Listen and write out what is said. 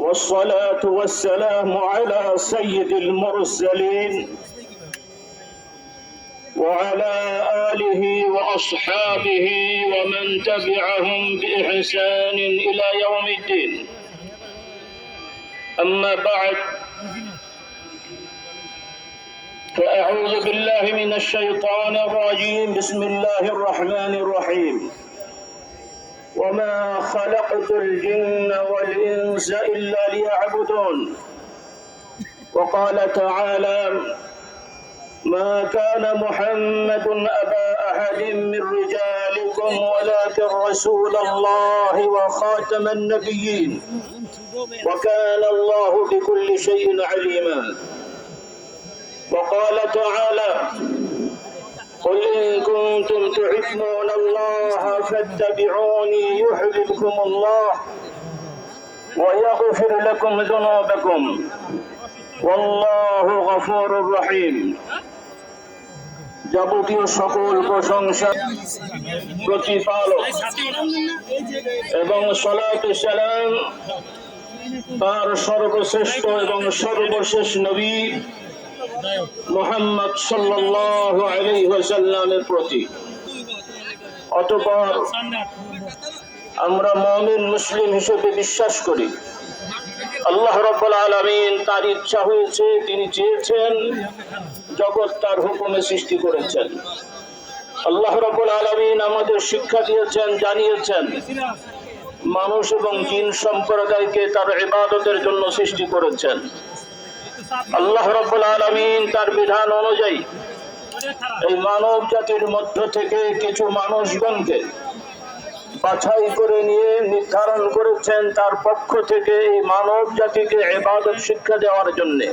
والصلاة والسلام على سيد المرسلين وعلى آله وأصحابه ومن تبعهم بإحسان إلى يوم الدين. أما بعد فأعوذ بالله من الشيطان الرجيم. بسم الله الرحمن الرحيم. وما خلقت الجن والإنس إلا ليعبدون. وقال تعالى ما كان محمد أبا أحد من رجالكم ولكن رسول الله وخاتم النبيين. وكان الله بكل شيء عليما. وقال كنتم تحبون الله فاتبعوني يحببكم الله ويغفر لكم ذنوبكم والله غفور رحيم যাবতীয় সকল প্রশংসা প্রতিপালক এবং সলাত সালাম তার সর্বশ্রেষ্ঠ এবং সর্বশেষ নবী মোহাম্মদ সাল্লাহ আলী ওয়াসাল্লামের প্রতি। অতপর আমরা মমিন মুসলিম হিসেবে বিশ্বাস করি। আল্লাহ রব্বুল আলমিন তার ইচ্ছা হয়েছে, তিনি চেয়েছেন জগৎ তার হুকুমে সৃষ্টি করেছেন। আল্লাহ রব্বুল আলমিন আমাদের শিক্ষা দিয়েছেন, জানিয়েছেন, মানুষ এবং জিন সম্প্রদায়কে তার ইবাদতের জন্য সৃষ্টি করেছেন। আল্লাহ রব্বুল আলমিন তার বিধান অনুযায়ী এই মানব জাতির মধ্য থেকে কিছু মানুষগণকে বাছাই করে নিয়ে, নির্ধারণ করেছেন তার পক্ষ থেকে এই মানব জাতিকে এবাদত শিক্ষা দেওয়ার জন্যে।